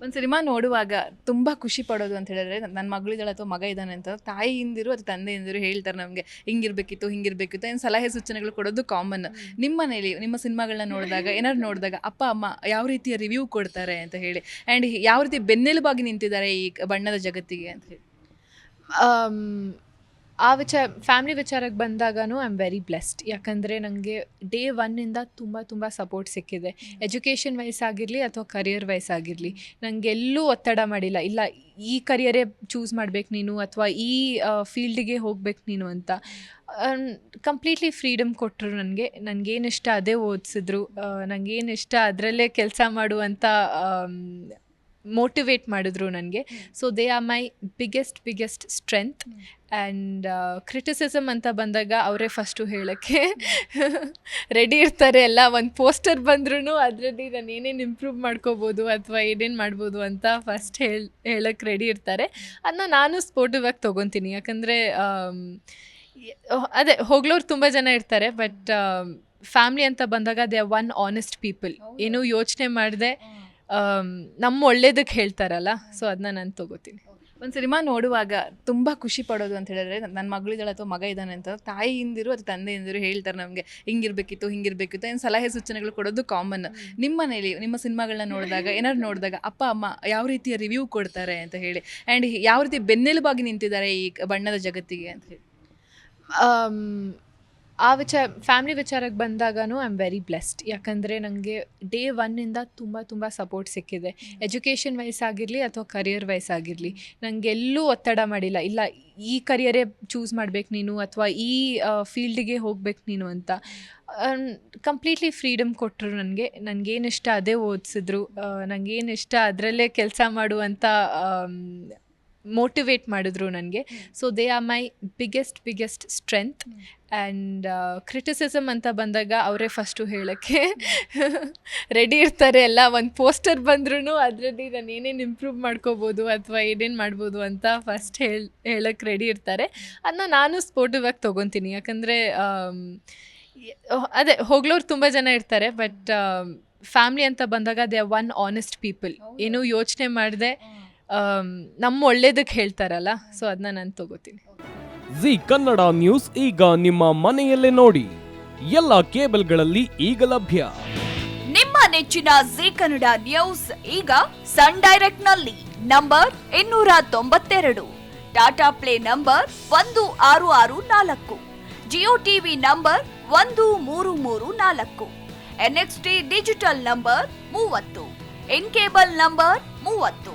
ಒಂದು ಸಿನಿಮಾ ನೋಡುವಾಗ ತುಂಬ ಖುಷಿ ಪಡೋದು ಅಂತ ಹೇಳಿದ್ರೆ ನನ್ನ ಮಗಳಿದ್ದಾಳೆ ಅಥವಾ ಮಗ ಇದ್ದಾನೆ ಅಂತ ತಾಯಿಯಿಂದಿರು ಅಥವಾ ತಂದೆಯಿಂದಿರು ಹೇಳ್ತಾರೆ ನಮಗೆ ಹಿಂಗಿರ್ಬೇಕಿತ್ತು ಹಿಂಗಿರ್ಬೇಕಿತ್ತು. ಏನು ಸಲಹೆ ಸೂಚನೆಗಳು ಕೊಡೋದು ಕಾಮನ್ ನಿಮ್ಮ ಮನೇಲಿ ನಿಮ್ಮ ಸಿನಿಮಾಗಳನ್ನ ನೋಡಿದಾಗ ಏನಾದ್ರು ನೋಡಿದಾಗ ಅಪ್ಪ ಅಮ್ಮ ಯಾವ ರೀತಿಯ ರಿವ್ಯೂ ಕೊಡ್ತಾರೆ ಅಂತ ಹೇಳಿ ಆ್ಯಂಡ್ ಯಾವ ರೀತಿ ಬೆನ್ನೆಲುಬಾಗಿ ನಿಂತಿದ್ದಾರೆ ಈ ಬಣ್ಣದ ಜಗತ್ತಿಗೆ ಅಂತ ಹೇಳಿ? ಆ ವಿಚಾರ ಫ್ಯಾಮಿಲಿ ವಿಚಾರಕ್ಕೆ ಬಂದಾಗನೂ ಐ ಆಮ್ ವೆರಿ ಬ್ಲೆಸ್ಡ್ ಯಾಕಂದರೆ ನನಗೆ ಡೇ ಒನ್ನಿಂದ ತುಂಬ ತುಂಬ ಸಪೋರ್ಟ್ ಸಿಕ್ಕಿದೆ. ಎಜುಕೇಷನ್ ವೈಸ್ ಆಗಿರಲಿ ಅಥವಾ ಕರಿಯರ್ ವೈಸ್ ಆಗಿರಲಿ ನನಗೆ ಎಲ್ಲೂ ಒತ್ತಡ ಮಾಡಿಲ್ಲ. ಇಲ್ಲ ಈ ಕರಿಯರೇ ಚೂಸ್ ಮಾಡ್ಬೇಕು ನೀನು ಅಥವಾ ಈ ಫೀಲ್ಡಿಗೆ ಹೋಗ್ಬೇಕು ನೀನು ಅಂತ. ಕಂಪ್ಲೀಟ್ಲಿ ಫ್ರೀಡಮ್ ಕೊಟ್ಟರು ನನಗೆ ನನಗೇನು ಇಷ್ಟ ಅದೇ ಓದಿಸಿದ್ರು. ನನಗೇನು ಇಷ್ಟ ಅದರಲ್ಲೇ ಕೆಲಸ ಮಾಡುವಂಥ ಮೋಟಿವೇಟ್ ಮಾಡಿದ್ರು ನನಗೆ. So they are my biggest biggest strength and criticism ಅಂತ ಬಂದಾಗ ಅವರೇ ಫಸ್ಟು ಹೇಳೋಕ್ಕೆ ರೆಡಿ ಇರ್ತಾರೆ ಎಲ್ಲ. ಒಂದು ಪೋಸ್ಟರ್ ಬಂದ್ರೂ ಅದರಲ್ಲಿ ನಾನು ಏನೇನು ಇಂಪ್ರೂವ್ ಮಾಡ್ಕೋಬೋದು ಅಥವಾ ಏನೇನು ಮಾಡ್ಬೋದು ಅಂತ ಫಸ್ಟ್ ಹೇಳಿ ಹೇಳೋಕ್ಕೆ ರೆಡಿ ಇರ್ತಾರೆ. ಅದನ್ನ ನಾನು ಸ್ಪೋರ್ಟಿವ್ ಆಗಿ ತೊಗೊತೀನಿ. ಯಾಕಂದರೆ ಅದೇ ಹೋಗ್ಲೋರು ತುಂಬ ಜನ ಇರ್ತಾರೆ ಬಟ್ ಫ್ಯಾಮ್ಲಿ ಅಂತ ಬಂದಾಗ they are one honest people ಏನೂ ಯೋಚನೆ ಮಾಡದೆ ನಮ್ಮ ಒಳ್ಳೇದಕ್ಕೆ ಹೇಳ್ತಾರಲ್ಲ ಸೊ ಅದನ್ನ ನಾನು ತೊಗೋತೀನಿ. ಒಂದು ಸಿನಿಮಾ ನೋಡುವಾಗ ತುಂಬ ಖುಷಿ ಪಡೋದು ಅಂತ ಹೇಳಿದ್ರೆ ನನ್ನ ಮಗಳಿದ್ದಾಳೆ ಅಥವಾ ಮಗ ಇದ್ದಾನೆ ಅಂತ ತಾಯಿಯಿಂದಿರು ಅಥವಾ ತಂದೆಯಿಂದಿರು ಹೇಳ್ತಾರೆ ನಮಗೆ, ಹಿಂಗಿರ್ಬೇಕಿತ್ತು ಹಿಂಗಿರ್ಬೇಕಿತ್ತು. ಏನು ಸಲಹೆ ಸೂಚನೆಗಳು ಕೊಡೋದು ಕಾಮನ್ ನಿಮ್ಮ ಮನೇಲಿ, ನಿಮ್ಮ ಸಿನಿಮಾಗಳನ್ನ ನೋಡಿದಾಗ, ಏನಾದ್ರು ನೋಡಿದಾಗ, ಅಪ್ಪ, ಅಮ್ಮ ಯಾವ ರೀತಿಯ ರಿವ್ಯೂ ಕೊಡ್ತಾರೆ ಅಂತ ಹೇಳಿ ಆ್ಯಂಡ್ ಯಾವ ರೀತಿ ಬೆನ್ನೆಲುಬಾಗಿ ನಿಂತಿದ್ದಾರೆ ಈ ಬಣ್ಣದ ಜಗತ್ತಿಗೆ ಅಂತ ಹೇಳಿ? ಆ ವಿಚಾರ ಫ್ಯಾಮಿಲಿ ವಿಚಾರಕ್ಕೆ ಬಂದಾಗನೂ ಐ ಆಮ್ ವೆರಿ ಬ್ಲೆಸ್ಡ್ ಯಾಕಂದರೆ ನನಗೆ ಡೇ ಒನ್ನಿಂದ ತುಂಬ ತುಂಬ ಸಪೋರ್ಟ್ ಸಿಕ್ಕಿದೆ. ಎಜುಕೇಷನ್ ವೈಸ್ ಆಗಿರಲಿ ಅಥವಾ ಕರಿಯರ್ ವೈಸ್ ಆಗಿರಲಿ ನನಗೆ ಎಲ್ಲೂ ಒತ್ತಡ ಮಾಡಿಲ್ಲ. ಇಲ್ಲ ಈ ಕರಿಯರೇ ಚೂಸ್ ಮಾಡ್ಬೇಕು ನೀನು ಅಥವಾ ಈ ಫೀಲ್ಡಿಗೆ ಹೋಗ್ಬೇಕು ನೀನು ಅಂತ. ಕಂಪ್ಲೀಟ್ಲಿ ಫ್ರೀಡಮ್ ಕೊಟ್ಟರು ನನಗೆ ನನಗೇನು ಇಷ್ಟ ಅದೇ ಓದಿಸಿದ್ರು. ನನಗೇನು ಇಷ್ಟ ಅದರಲ್ಲೇ ಕೆಲಸ ಮಾಡುವಂಥ ಮೋಟಿವೇಟ್ ಮಾಡಿದ್ರು ನನಗೆ. So they are my biggest biggest strength and criticism ಅಂತ ಬಂದಾಗ ಅವರೇ ಫಸ್ಟು ಹೇಳೋಕ್ಕೆ ರೆಡಿ ಇರ್ತಾರೆ ಎಲ್ಲ. ಒಂದು ಪೋಸ್ಟರ್ ಬಂದ್ರೂ ಅದರಲ್ಲಿ ನಾನು ಏನೇನು ಇಂಪ್ರೂವ್ ಮಾಡ್ಕೋಬೋದು ಅಥವಾ ಏನೇನು ಮಾಡ್ಬೋದು ಅಂತ ಫಸ್ಟ್ ಹೇಳಿ ಹೇಳೋಕ್ಕೆ ರೆಡಿ ಇರ್ತಾರೆ. ಅದನ್ನ ನಾನು ಸ್ಪೋರ್ಟಿವ್ ಆಗಿ ತೊಗೊತೀನಿ. ಯಾಕಂದರೆ ಅದೇ ಹೋಗ್ಲೋರು ತುಂಬ ಜನ ಇರ್ತಾರೆ ಬಟ್ ಫ್ಯಾಮ್ಲಿ ಅಂತ ಬಂದಾಗ they are one honest people ಏನೂ ಯೋಚನೆ ಮಾಡದೆ ನಮ್ಮ ಒಳ್ಳೇದಕ್ಕೆ ಹೇಳ್ತಾರಲ್ಲ ಸೊ ಅದನ್ನ ನಾನು ತಗೋತೀನಿ. ಜಿ ಕನ್ನಡ ನ್ಯೂಸ್ ಈಗ ನಿಮ್ಮ ಮನೆಯಲ್ಲೇ ನೋಡಿ. ಎಲ್ಲ ಕೇಬಲ್ಗಳಲ್ಲಿ ಈಗ ಲಭ್ಯ. ನಿಮ್ಮ ನೆಚ್ಚಿನ ಜಿ ಕನ್ನಡ ನ್ಯೂಸ್ ಈಗ ಸನ್ ಡೈರೆಕ್ಟ್ನಲ್ಲಿ ನಂಬರ್ ಇನ್ನೂರ ತೊಂಬತ್ತೆರಡು. ಟಾಟಾ ಪ್ಲೇ ನಂಬರ್ ಒಂದು ಆರು ಆರು ನಾಲ್ಕು. ಜಿಯೋ ಟಿವಿ ನಂಬರ್ ಒಂದು ಮೂರು ಮೂರು ನಾಲ್ಕು. ಎನ್ಎಕ್ಸ್ಟಿ ಡಿಜಿಟಲ್ ನಂಬರ್ ಮೂವತ್ತು. ಇನ್ ಕೇಬಲ್ ನಂಬರ್ ಮೂವತ್ತು.